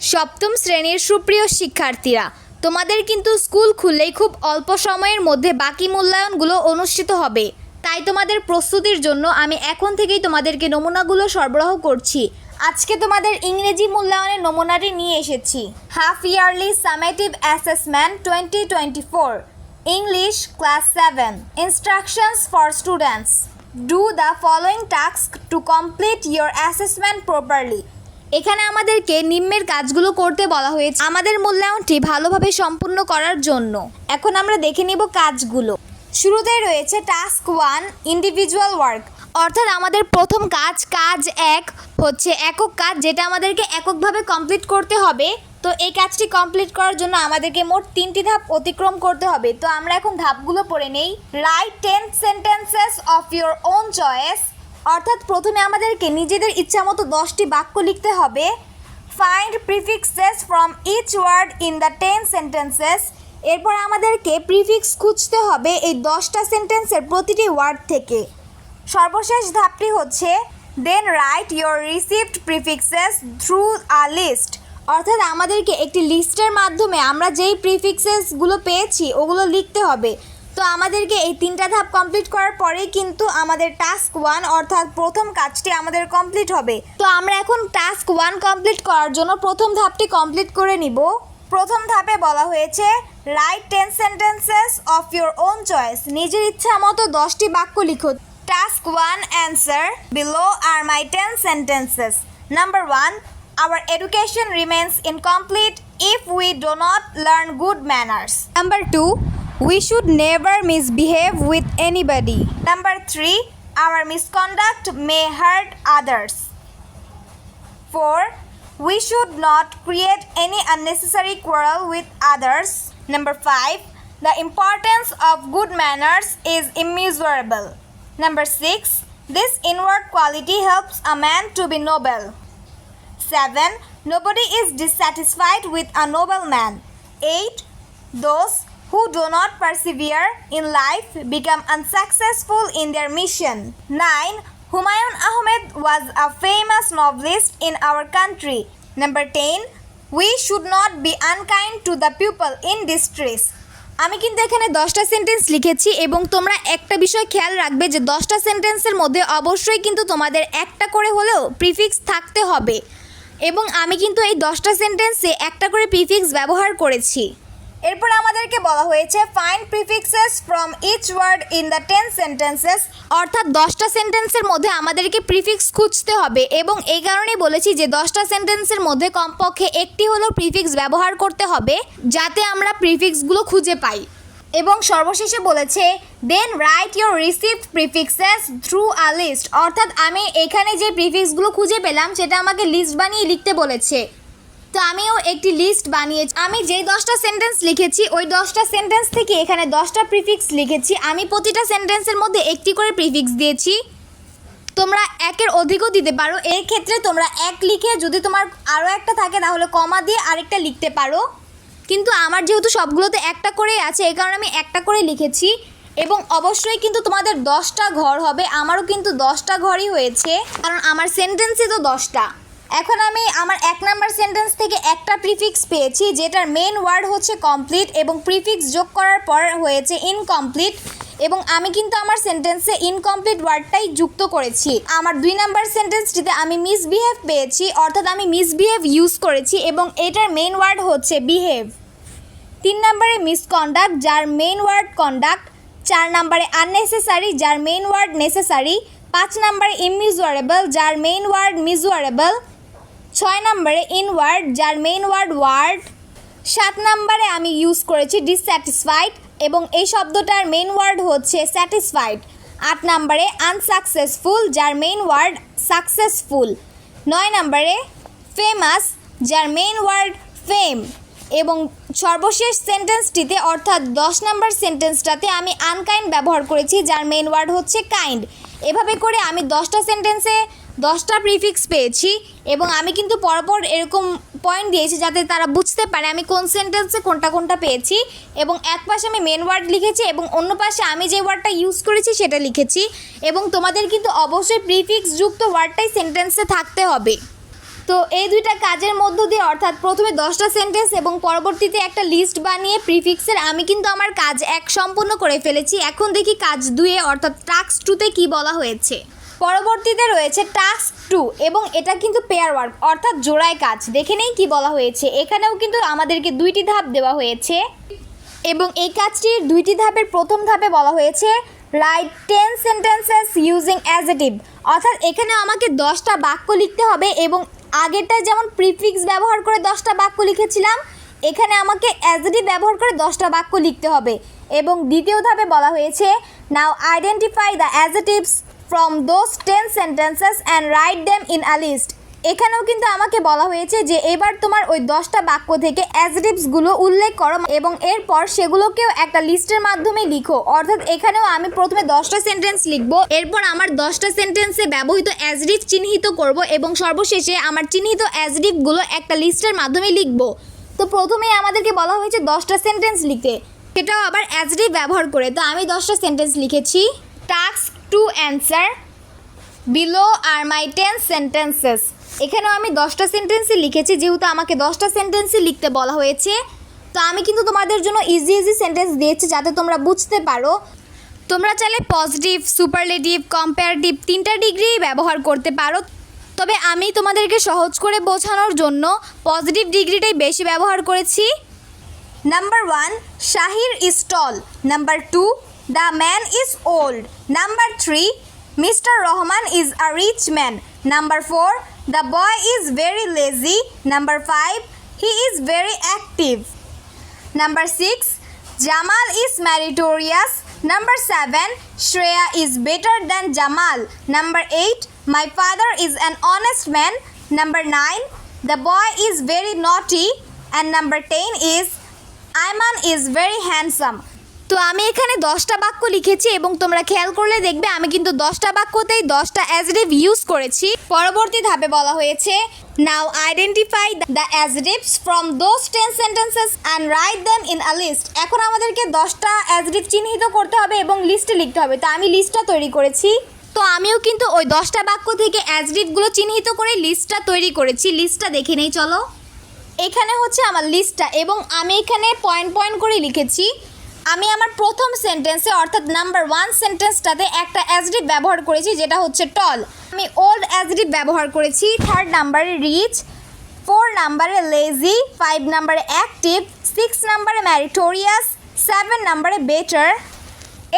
সপ্তম শ্রেণির সুপ্রিয় শিক্ষার্থীরা, তোমাদের কিন্তু স্কুল খুললেই খুব অল্প সময়ের মধ্যে বাকি মূল্যায়নগুলো অনুষ্ঠিত হবে। তাই তোমাদের প্রস্তুতির জন্য আমি এখন থেকেই তোমাদেরকে নমুনাগুলো সরবরাহ করছি। আজকে তোমাদের ইংরেজি মূল্যায়নের নমুনাটি নিয়ে এসেছি। Half yearly summative assessment twenty twenty four. English class seven. Instructions for students. Do the following task to complete your assessment properly. এখানে আমাদেরকে নিম্নের কাজগুলো করতে বলা হয়েছে। আমাদের মূল্যায়নটি ভালোভাবে সম্পূর্ণ করার জন্য। এখন আমরা দেখে নিব কাজগুলো। শুরুতেই রয়েছে টাস্ক ওয়ান ইন্ডিভিজুয়াল ওয়ার্ক অর্থাৎ আমাদের প্রথম কাজ কাজ এক, হচ্ছে একক কাজ, যেটা আমাদেরকে এককভাবে কমপ্লিট করতে হবে। তো এই কাজটি কমপ্লিট করার জন্য আমাদেরকে মোট তিনটি ধাপ অতিক্রম করতে হবে। তো আমরা এখন ধাপগুলো পড়ে নেই। Write ten sentences of your own choice অর্থাৎ প্রথমে আমাদেরকে নিজেদের ইচ্ছামতো দশটি বাক্য লিখতে হবে। Find prefixes from each word in the ten sentences এরপর আমাদেরকে প্রিফিক্স খুঁজতে হবে এই দশটা সেন্টেন্সের প্রতিটি ওয়ার্ড থেকে। সর্বশেষ ধাপটি হচ্ছে then write your received prefixes through a list অর্থাৎ আমাদেরকে একটি লিস্টের মাধ্যমে আমরা যেই প্রিফিক্সেসগুলো পেয়েছি, ওগুলো লিখতে হবে। তো আমাদেরকে এই তিনটা ধাপ কমপ্লিট করার পরেই কিন্তু আমাদের টাস্ক ওয়ান অর্থাৎ প্রথম কাজটি আমাদের কমপ্লিট হবে। তো আমরা এখন টাস্ক ওয়ান কমপ্লিট করার জন্য প্রথম ধাপটি কমপ্লিট করে নিব। প্রথম ধাপে বলা হয়েছে write ten sentences of your own choice নিজের ইচ্ছা মতো দশটি বাক্য লিখো। Task one answer below are my ten sentences number one Our education remains incomplete if we do not learn good manners. Number two, we should never misbehave with anybody. Number three, our misconduct may hurt others. Four, we should not create any unnecessary quarrel with others. Number five, the importance of good manners is immeasurable. Number six, this inward quality helps a man to be noble. 7. Nobody is dissatisfied with a noble man. 8. Those who do not persevere in life become unsuccessful in their mission. 9. Humayun Ahmed was a famous novelist in our country. Number 10. We should not be unkind to the people in distress. আমি কিন্তু এখানে দশটা sentence লিখেছি এবং তোমরা একটা বিষয় খেয়াল রাখবে যে দশটা সেন্টেন্সের মধ্যে অবশ্যই কিন্তু তোমাদের একটা করে হলেও প্রিফিক্স থাকতে হবে এবং আমি কিন্তু এই দশটা সেন্টেন্সে একটা করে প্রিফিক্স ব্যবহার করেছি এরপর আমাদেরকে বলা হয়েছে find prefixes from each word in the ten sentences অর্থাৎ দশটা সেন্টেন্সের মধ্যে আমাদেরকে প্রিফিক্স খুঁজতে হবে এবং এই কারণেই বলেছি যে দশটা সেন্টেন্সের মধ্যে কমপক্ষে একটি হলেও প্রিফিক্স ব্যবহার করতে হবে, যাতে আমরা প্রিফিক্সগুলো খুঁজে পাই। এবং সর্বশেষে বলেছে then write your received prefixes through a list অর্থাৎ আমি এখানে যে প্রিফিক্সগুলো খুঁজে পেলাম, সেটা আমাকে লিস্ট বানিয়ে লিখতে বলেছে। তো আমিও একটি লিস্ট বানিয়েছি। আমি যেই দশটা সেন্টেন্স লিখেছি, ওই দশটা সেন্টেন্স থেকে এখানে দশটা প্রিফিক্স লিখেছি। আমি প্রতিটা সেন্টেন্সের মধ্যে একটি করে প্রিফিক্স দিয়েছি। তোমরা একের অধিকও দিতে পারো। এর ক্ষেত্রে তোমরা এক লিখে যদি তোমার আরও একটা থাকে, তাহলে কমা দিয়ে আরেকটা লিখতে পারো। কিন্তু আমার যেহেতু সবগুলোতে একটা করেই আছে, এই কারণে আমি একটা করে লিখেছি। এবং অবশ্যই কিন্তু তোমাদের দশটা ঘর হবে। আমারও কিন্তু দশটা ঘরই হয়েছে। কারণ আমার সেন্টেন্সই তো দশটা। এখন আমি আমার এক নাম্বার সেন্টেন্স থেকে একটা প্রিফিক্স পেয়েছি, যেটার মেন ওয়ার্ড হচ্ছে কমপ্লিট এবং প্রিফিক্স যোগ করার পর হয়েছে ইনকমপ্লিট এবং আমি কিন্তু আমার সেন্টেন্সে ইনকমপ্লিট ওয়ার্ডটাই যুক্ত করেছি। আমার দুই নাম্বার সেন্টেন্সটিতে আমি মিসবিহেভ পেয়েছি, অর্থাৎ আমি মিসবিহেভ ইউজ করেছি এবং এটার মেন ওয়ার্ড হচ্ছে বিহেভ তিন নম্বরে মিসকন্ডাক্ট যার মেন ওয়ার্ড কন্ডাক্ট চার নম্বরে আননেসেসারি যার মেন ওয়ার্ড নেসেসারি পাঁচ নম্বরে ইমিউজারেবল যার মেন ওয়ার্ড মিজুয়ারেবল ছয় নম্বরে ইনওয়ার্ড, যার মেন ওয়ার্ড ওয়ার্ড সাত নম্বরে আমি ইউজ করেছি ডিসস্যাটিসফাইড এবং এই শব্দটার মেন ওয়ার্ড হচ্ছে স্যাটিসফাইড আট নম্বরে আনসাকসেসফুল যার মেইন ওয়ার্ড সাকসেসফুল নয় নম্বরে ফেমাস যার মেন ওয়ার্ড ফেম এবং সর্বশেষ সেন্টেন্সটিতে অর্থাৎ দশ নম্বর সেন্টেন্সটাতে আমি আনকাইন্ড ব্যবহার করেছি, যার মেন ওয়ার্ড হচ্ছে কাইন্ড এভাবে করে আমি দশটা সেন্টেন্সে দশটা প্রিফিক্স পেয়েছি। এবং আমি কিন্তু পরপর এরকম পয়েন্ট দিয়েছি যাতে তারা বুঝতে পারে আমি কোন সেন্টেন্সে কোনটা কোনটা পেয়েছি এবং এক পাশে আমি মেন ওয়ার্ড লিখেছি এবং অন্য পাশে আমি যে ওয়ার্ডটা ইউজ করেছি সেটা লিখেছি এবং তোমাদের কিন্তু অবশ্যই প্রিফিক্স যুক্ত ওয়ার্ডটাই সেন্টেন্সে থাকতে হবে। তো এই দুইটা কাজের মধ্য দিয়ে অর্থাৎ প্রথমে দশটা সেন্টেন্স এবং পরবর্তীতে একটা লিস্ট বানিয়ে প্রিফিক্সের আমি কিন্তু আমার কাজ এক সম্পূর্ণ করে ফেলেছি। এখন দেখি কাজ দুয়ে অর্থাৎ টাস্ক টুতে কি বলা হয়েছে। পরবর্তীতে রয়েছে টাস্ক টু এবং এটা কিন্তু পেয়ার ওয়ার্ক, অর্থাৎ জোড়ায় কাজ। দেখে নেই কি বলা হয়েছে। এখানেও কিন্তু আমাদেরকে দুইটি ধাপ দেওয়া হয়েছে এবং এই কাজটির দুইটি ধাপের প্রথম ধাপে বলা হয়েছে write ten sentences using adjective অর্থাৎ এখানে আমাকে দশটা বাক্য লিখতে হবে এবং আগেরটা যেমন প্রিফিক্স ব্যবহার করে দশটা বাক্য লিখেছিলাম, এখানে আমাকে অ্যাজেটিভ ব্যবহার করে দশটা বাক্য লিখতে হবে। এবং দ্বিতীয় ধাপে বলা হয়েছে now identify the adjectives from those ten sentences and write them in a list এখানেও কিন্তু আমাকে বলা হয়েছে যে এবার তোমার ওই দশটা বাক্য থেকে অ্যাজেটিভসগুলো উল্লেখ করো এবং এরপর সেগুলোকেও একটা লিস্টের মাধ্যমে লিখো। অর্থাৎ এখানেও আমি প্রথমে দশটা সেন্টেন্স লিখব, এরপর আমার দশটা সেন্টেন্সে ব্যবহৃত অ্যাজেটিভ চিহ্নিত করব এবং সর্বশেষে আমার চিহ্নিত অ্যাজেটিভগুলো একটা লিস্টের মাধ্যমে লিখব। তো প্রথমেই আমাদেরকে বলা হয়েছে দশটা সেন্টেন্স লিখতে। সেটাও আবার অ্যাজেটিভ ব্যবহার করে। তো আমি দশটা সেন্টেন্স লিখেছি। Task two answer, below are my ten sentences. এখানেও আমি দশটা সেন্টেন্সই লিখেছি, যেহেতু আমাকে দশটা সেন্টেন্সই লিখতে বলা হয়েছে। তো আমি কিন্তু তোমাদের জন্য ইজি ইজি সেন্টেন্স দিয়েছি যাতে তোমরা বুঝতে পারো। তোমরা চাইলে পজিটিভ সুপারলেটিভ কম্পারেটিভ তিনটা ডিগ্রি ব্যবহার করতে পারো। তবে আমি তোমাদেরকে সহজ করে বোঝানোর জন্য পজিটিভ ডিগ্রিটাই বেশি ব্যবহার করেছি। Number 1 Shahir is number 2 The man is old. Number 3. Mr. Rahman is a rich man. Number 4. The boy is very lazy. Number 5. He is very active. Number 6. Jamal is meritorious. Number 7. Shreya is better than Jamal. Number 8. My father is an honest man. Number 9. The boy is very naughty. And number 10 is Ayman is very handsome. তো আমি এখানে দশটা বাক্য লিখেছি এবং তোমরা খেয়াল করলে দেখবে আমি কিন্তু দশটা বাক্যতেই দশটা অ্যাজেটিভ ইউজ করেছি। পরবর্তী ধাপে বলা হয়েছে now identify the adjectives from those ten sentences and write them in a list এখন আমাদেরকে দশটা অ্যাজেটিভ চিহ্নিত করতে হবে এবং লিস্টে লিখতে হবে। তো আমি লিস্টটা তৈরি করেছি। তো আমিও কিন্তু ওই দশটা বাক্য থেকে অ্যাজেটিভগুলো চিহ্নিত করে লিস্টটা তৈরি করেছি। লিস্টটা দেখে নেই, চলো। এখানে হচ্ছে আমার লিস্টটা এবং আমি এখানে পয়েন্ট পয়েন্ট করে লিখেছি। আমি আমার প্রথম সেন্টেন্সে অর্থাৎ নাম্বার ওয়ান সেন্টেন্সটাতে একটা অ্যাজডিভ ব্যবহার করেছি, যেটা হচ্ছে টল আমি ওল্ড অ্যাজডিভ ব্যবহার করেছি থার্ড নাম্বারে রিচ ফোর নাম্বারে লেজি ফাইভ নাম্বারে অ্যাক্টিভ সিক্স নাম্বারে ম্যারিটোরিয়াস সেভেন নাম্বারে বেটার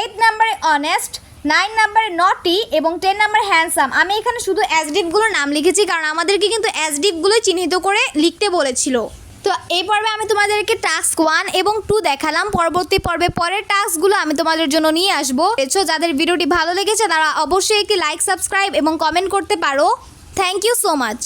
এইট নাম্বারে অনেস্ট নাইন নাম্বারে নটি এবং টেন নাম্বার হ্যান্ডসাম আমি এখানে শুধু অ্যাজডিভগুলোর নাম লিখেছি, কারণ আমাদেরকে কিন্তু অ্যাজডিভগুলোই চিহ্নিত করে লিখতে বলেছিল। তো এই পর্বে আমি তোমাদেরকে টাস্ক ওয়ান এবং টু দেখালাম। পরবর্তী পর্বে পরের টাস্কগুলো আমি তোমাদের জন্য নিয়ে আসব। এছো যাদের ভিডিওটি ভালো লেগেছে, তারা অবশ্যই একটি লাইক সাবস্ক্রাইব এবং কমেন্ট করতে পারো। Thank you so much